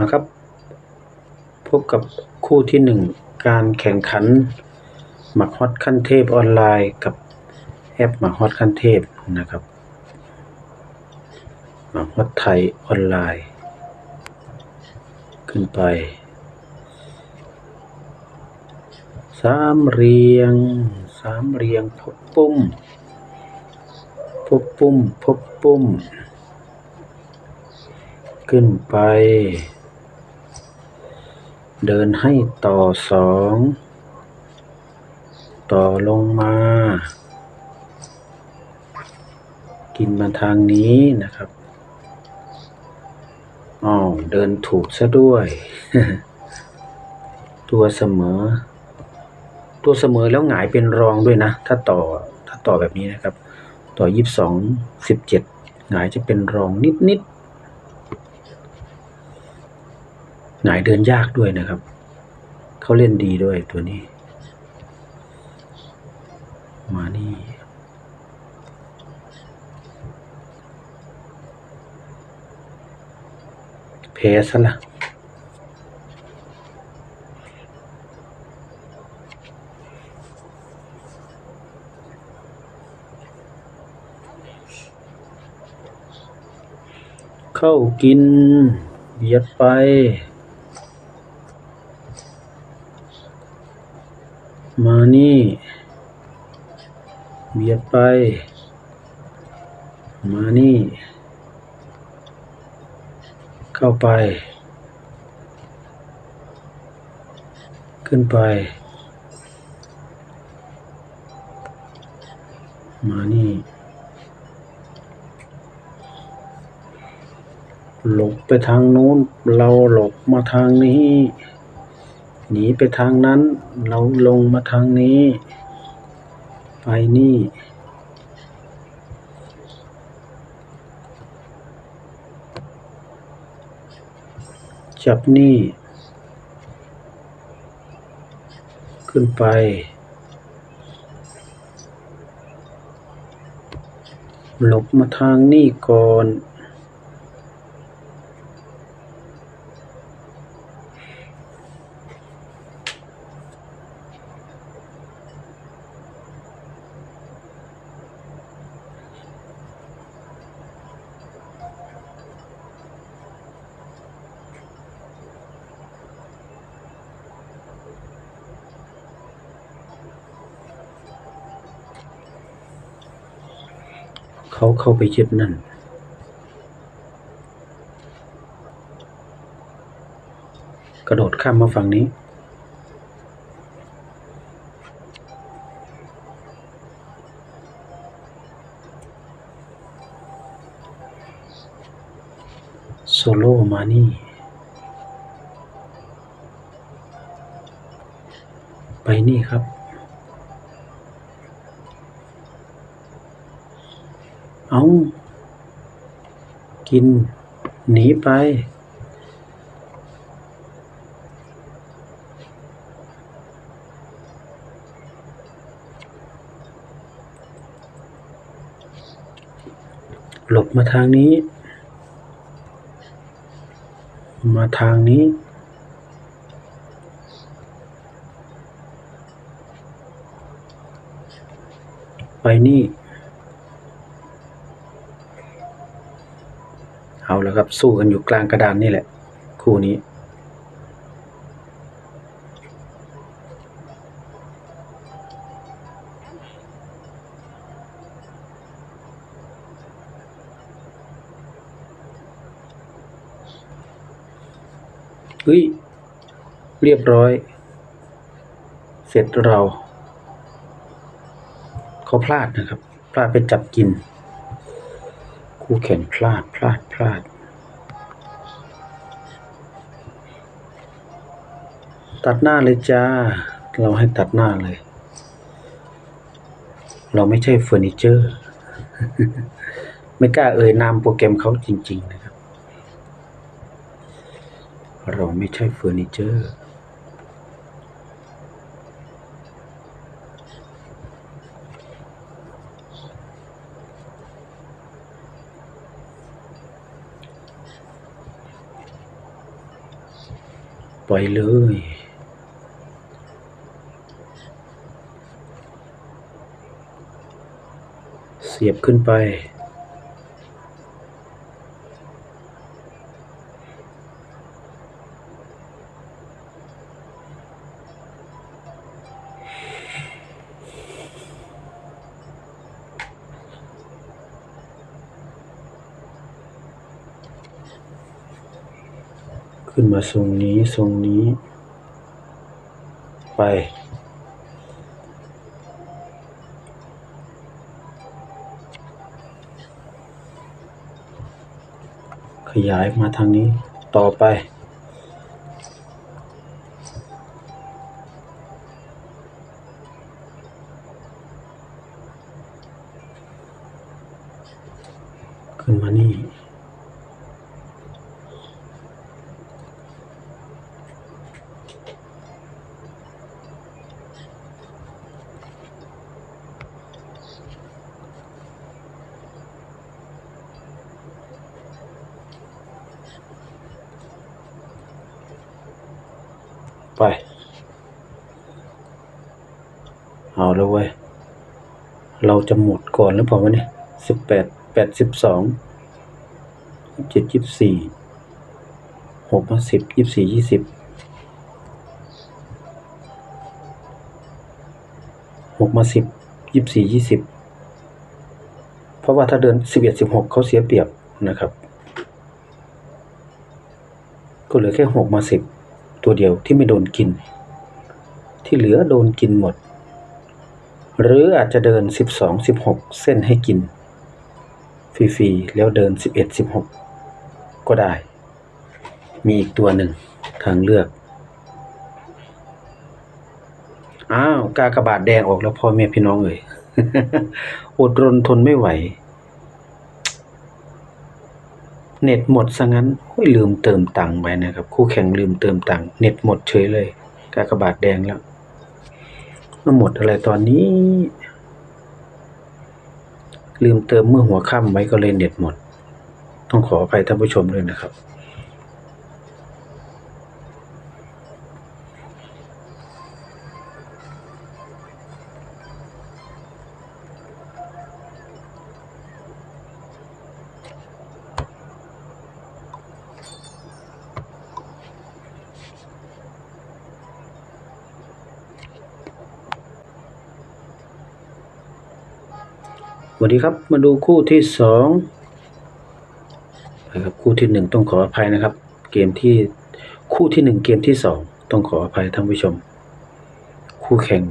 นะครับ พบกับคู่ที่หนึ่งการแข่งขันหมักฮอตขั้นเทพออนไลน์กับแอปหมักฮอตขั้นเทพนะครับหมักฮอตไทยออนไลน์ ขึ้นไปสามเรียงสามเรียงพบปุ้มพบปุ้มพบปุ้ม ขึ้นไป เดินให้ต่อสอง ต่อลงมา กินมาทางนี้นะครับอ้าวเดินถูกซะด้วย ตัวเสมอ ตัวเสมอแล้วหงายเป็นรองด้วยนะ ถ้าต่อถ้าต่อแบบนี้นะครับ ต่อยี่สิบสองสิบเจ็ดหงายจะเป็นรองนิดนิด หงายเดินยากด้วยนะครับ เขาเล่นดีด้วยตัวนี้ มานี่เพซะละเข้ากินเบียดไป มานี่ เบียดไป มานี่ เข้าไป ขึ้นไป มานี่ หลบไปทางนู้น เราหลบมาทางนี้ หนีไปทางนั้น เราลงมาทางนี้ ไปนี่ จับนี่ ขึ้นไป หลบมาทางนี้ก่อน เขาเข้าไปยึดนั่น กระโดดข้ามมาฝั่งนี้ โซโล่มานี่ ไปนี่ครับ เอา กิน หนีไป หลบมาทางนี้ มาทางนี้ไปนี่ เอาแล้วครับ สู้กันอยู่กลางกระดานนี่แหละ คู่นี้ เฮ้ย เรียบร้อย เสร็จเรา เขาพลาดนะครับ พลาดไปจับกิน คู่แข่งพลาดพลาดาด ตัดหน้าเลยจ้า เราให้ตัดหน้าเลย เราไม่ใช่เฟอร์นิเจอร์ ไม่กล้าเอ่ยนามโปรแกรมเขาจริง ๆ นะครับ เราไม่ใช่เฟอร์นิเจอร์ เลย เสียบขึ้นไป มาทรงนี้ทรงนี้ ไป ขยายมาทางนี้ต่อไป ขึ้นมานี่ ไป เอาแล้วเว้ย เราจะหมดก่อนหรือเปล่าวะเนี่ยสิบแปดแปดสิบสองเจ็ดยี่สี่หกมาสิบยี่สี่ยี่สิบหกมาสิบยี่สี่ยี่สิบเพราะว่าถ้าเดินสิบเอ็ดสิบหกเขาเสียเปรียบนะครับ ก็เหลือแค่หกมาสิบ ตัวเดียวที่ไม่โดนกิน ที่เหลือโดนกินหมด หรืออาจจะเดินสิบสองสิบหกเส้นให้กิน ฟรีๆ แล้วเดินสิบเอ็ดสิบหกก็ได้ มีอีกตัวหนึ่งทางเลือก อ้าว กากระบาดแดงออกแล้วพ่อแม่พี่น้องเอ่ยอดรนทนไม่ไหว เน็ตหมดซะงั้นโอ้ยลืมเติมตังค์ไปนะครับ คู่แข่งลืมเติมตังค์เน็ตหมดเฉยเลย กากบาทแดงแล้วมาหมดอะไรตอนนี้ ลืมเติมเมื่อหัวค่ำไว้ก็เลยเน็ตหมด ต้องขออภัยท่านผู้ชมด้วยนะครับ วัสดีครับมาดูคู่ที่สองนะครับคู่ที่หนึ่งต้องขออภัยนะครับ เกมที่คู่ที่หนึ่งเกมที่สองต้องขออภัยท่านผู้ชม คู่แข่ง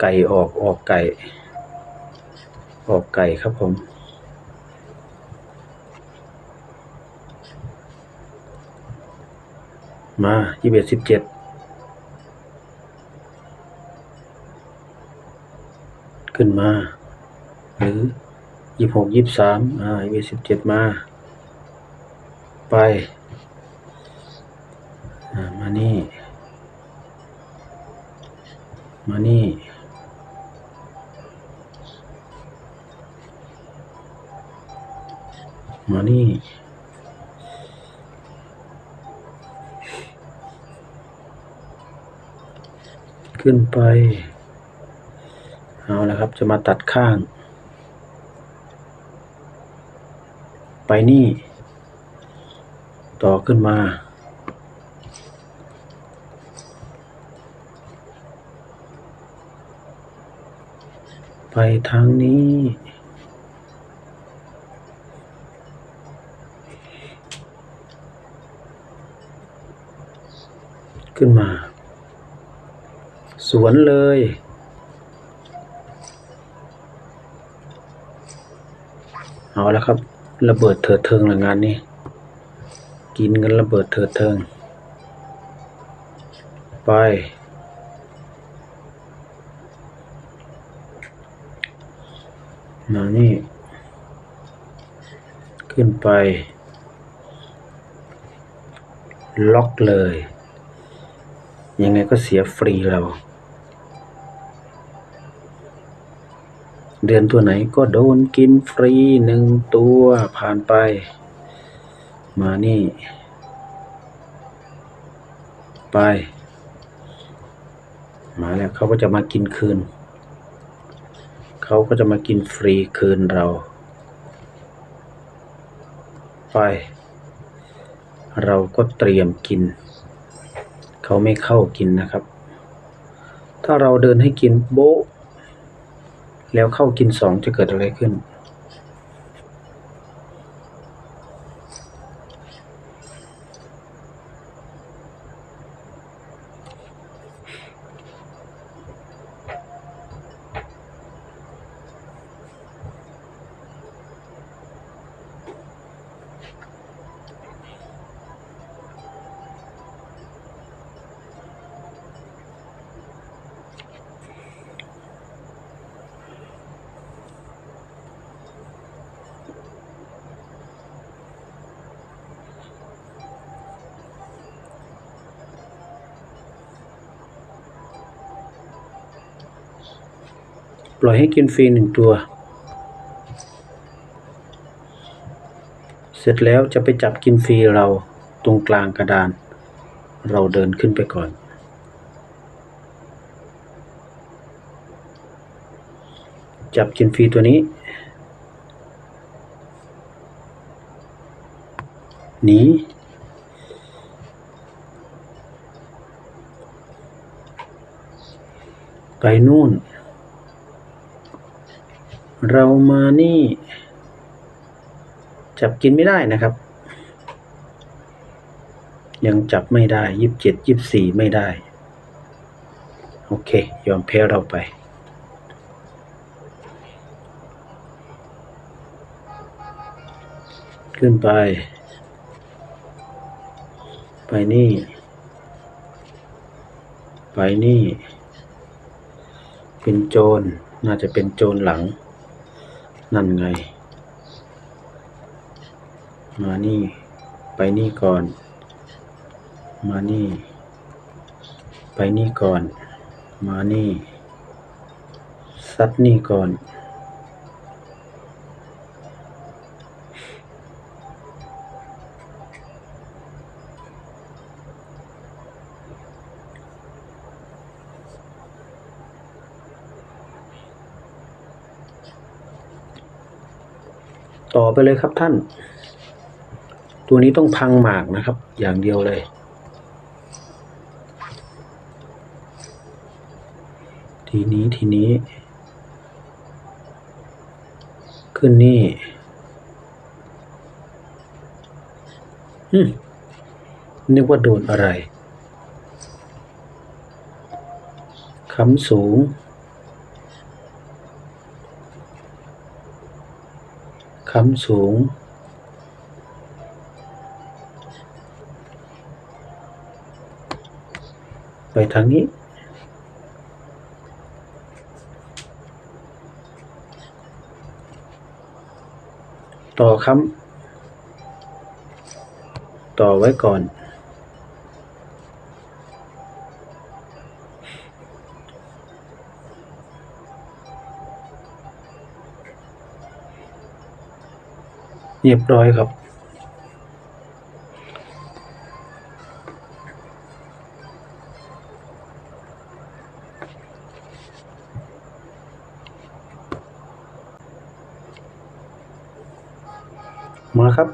ไก่ออกออกไก่ ออกไก่ครับผมมายี่สิบเอ็ดสิบเจ็ดขึ้นมา หรือยี่หกยี่สามอ่ายี่สิบเจ็ดมา ไป อ่า มานี่ มานี่ มานี่ขึ้นไป เอาละครับ จะมาตัดข้าง ไป นี่ ต่อขึ้นมา ไปทางนี้ ขึ้นมา สวนเลยเอาล้วครับ ระเบิดเถิดเทิงหละงานนี้ กินกันระเบิดเถิดเทิง ไป มานี่ ขึ้นไป ล็อกเลย ยังไงก็เสียฟรีเรา เดือนตัวไหนก็โดนกินฟรีหนึ่งตัวผ่านไป มานี่ ไป มาแล้วเขาก็จะมากินคืน เขาก็จะมากินฟรีคืนเรา ไป เราก็เตรียมกิน เขาไม่เข้ากินนะครับ ถ้าเราเดินให้กินโบ๊ะ แล้วเข้ากินสองจะเกิดอะไรขึ้น ปล่อยให้กินฟรีหนึ่งตัว เสร็จแล้วจะไปจับกินฟรีเราตรงกลางกระดาน เราเดินขึ้นไปก่อนจับกินฟรีตัวนี้ หนี ไปนู่น เรามานี่ จับกินไม่ได้นะครับ ยังจับไม่ได้ยี่สิบเจ็ดยี่สิบสี่ไม่ได้ โอเค ยอมแพ้เราไป ขึ้นไป ไปนี่ ไปนี่ เป็นโจรน่าจะเป็นโจรหลัง นั่นไง มานี่ ไปนี่ก่อน มานี่ ไปนี่ก่อน มานี่ซัดนี่ก่อน ต่อไปเลยครับท่าน ตัวนี้ต้องพังหมากนะครับ อย่างเดียวเลย ทีนี้ทีนี้ ขึ้นนี่นึกว่าโดนอะไรคำสูง คำสูง ไปทางนี้ ต่อคำต่อไว้ก่อน เรียบร้อยครับ มาครับ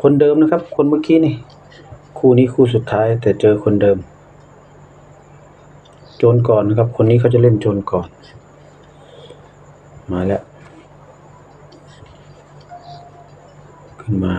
คนเดิมนะครับ คนเมื่อกี้นี่ คู่นี้คู่สุดท้ายแต่เจอคนเดิม โจรก่อนนะครับ คนนี้เขาจะเล่นโจรก่อน มาแล้ว ขึ้นมา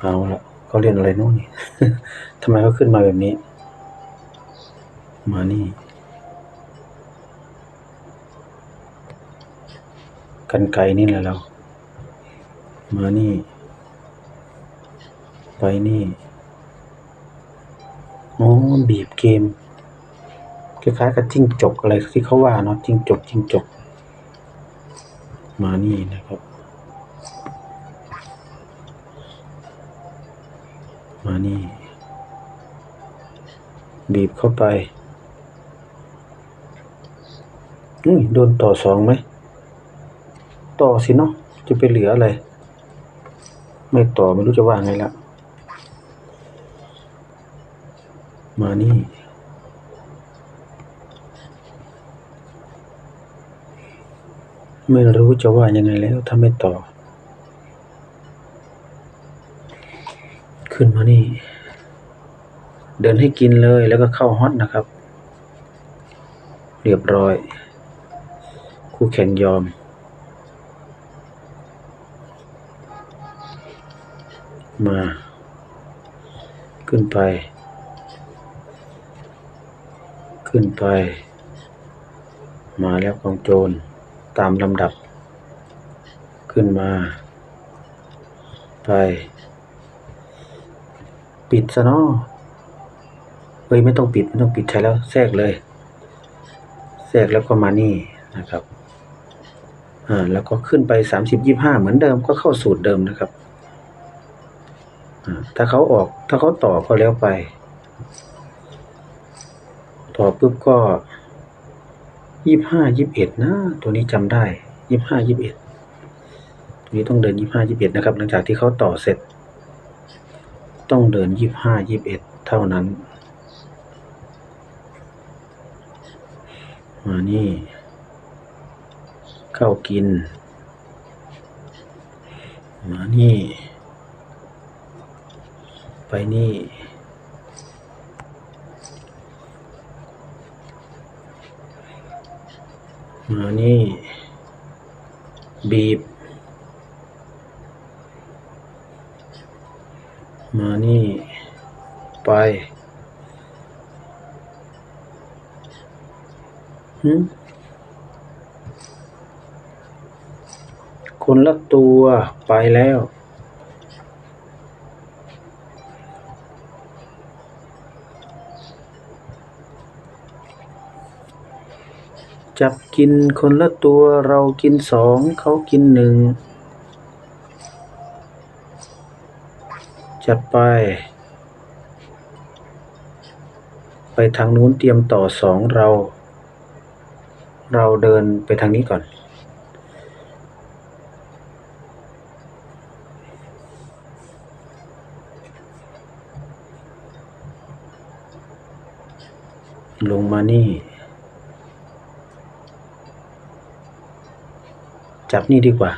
เอาละเขาเรียนอะไรนู่นนี่ทำไมเขาขึ้นมาแบบนี้ มานี่ กันไกลนี่แหละเรามานี่ ไปนี่อ๋อบีบเกม คล้ายๆกับจิ้งจกอะไรที่เขาว่าเนาะจิ้งจกจิ้งจก มานี่นะครับ มานี่ บีบเข้าไปอุ้ยโดนต่อสองไหม ต่อสิเนาะจะไปเหลืออะไร ไม่ต่อไม่รู้จะว่าไงละมานี่ ไม่รู้จะว่ายังไงแล้วถ้าไม่ต่อ ขึ้นมานี่ เดินให้กินเลยแล้วก็เข้าฮอตนะครับ เรียบร้อย คู่แข่งยอม มา ขึ้นไป ขึ้นไป มาแล้วกองโจร ตามลำดับ ขึ้นมา ไป ปิดซะเนาะเฮ้ยไม่ต้องปิด ไม่ต้องปิดใช้แล้วแทรกเลย แทรกแล้วก็มานี่นะครับอ่าแล้วก็ขึ้นไปสามสิบยี่ห้าเหมือนเดิมก็เข้าสูตรเดิมนะครับอ่าถ้าเขาออกถ้าเขาต่อก็แล้วไป ต่อปุ๊บก็ ยี่ห้ายี่บเอ็ดนะ ตัวนี้จำได้ยี่ห้ายี่บเอ็ดตัวนี้ต้องเดินยี่ห้ายี่บเอ็ดนะครับ หลังจากที่เขาต่อเสร็จ ต้องเดินยี่ห้ายี่บเอ็ดเท่านั้น มานี่ เข้ากิน มานี่ ไปนี่ มานี่ บีบ มานี่ ไปหึคนละตัวไปแล้ว จับกินคนละตัวเรากินสองเขากินหนึ่งจัดไป ไปทางนู้นเตรียมต่อสองเรา เราเดินไปทางนี้ก่อน ลงมานี่ จับนี่ดีกว่า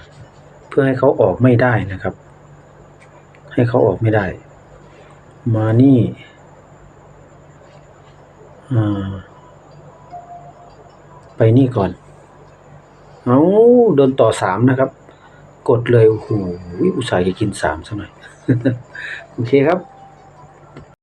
เพื่อให้เขาออกไม่ได้นะครับ ให้เขาออกไม่ได้ มานี่อ่าไปนี่ก่อน เอาโดนต่อสามนะครับ กดเลยโอ้โหอุตส่าห์จะกินสามซะหน่อย โอเคครับ